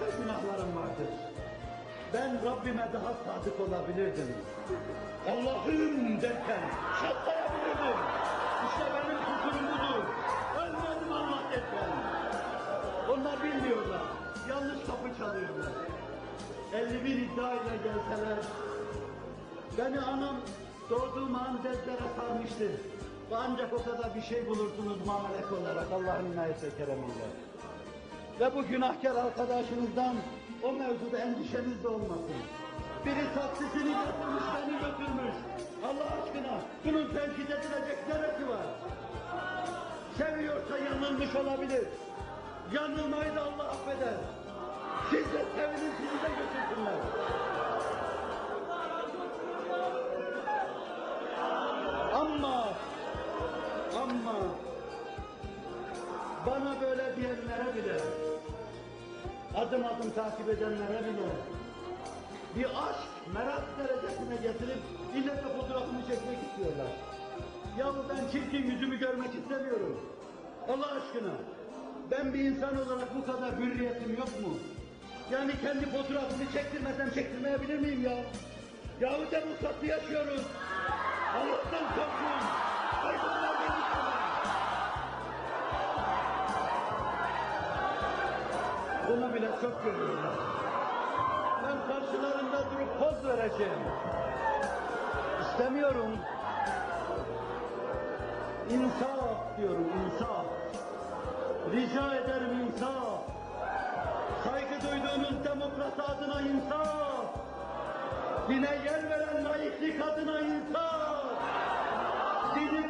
başka günahlarım vardır. Ben Rabbime daha sadık olabilirdim. Allah'ım derken şartlayabilirdim. İşte benim kusurum budur. Ölmedim Allah derken. Onlar bilmiyorlar. Yanlış kapı çalıyorlar. 51 iddia ile gelseler, beni anam doğduğum an bezlere sarmıştı. Ancak o kadar bir şey bulursunuz mamelek olarak Allah'ın inayet ve keremiyle. Ve bu günahkar arkadaşınızdan o mevzuda endişeniz de olmasın. Biri taksisini götürmüş, beni götürmüş. Allah aşkına bunun tenkit edilecek neresi var? Seviyorsa yanılmış olabilir. Yanılmayı da Allah affeder. Siz de sevinin sizi de götürsünler. Ama ama bana böyle diyenlere bile adım adım takip edenlere bile bir aşk, merak derecesine getirip ille de fotoğrafımı çekmek istiyorlar. Yahu ben çirkin yüzümü görmek istemiyorum. Allah aşkına. Ben bir insan olarak bu kadar hürriyetim yok mu? Yani kendi fotoğrafımı çektirmesem çektirmeyebilir miyim ya? Yahu demokrasi yaşıyoruz. Allah'tan korkun. Bunu bile çok görüyorlar. Ben karşılarında durup poz vereceğim. İstemiyorum. İnsaf diyorum, insaf. Rica ederim insaf. Saygı duyduğunuz demokrasi adına insaf. Dine yer veren laiklik adına insaf. Dini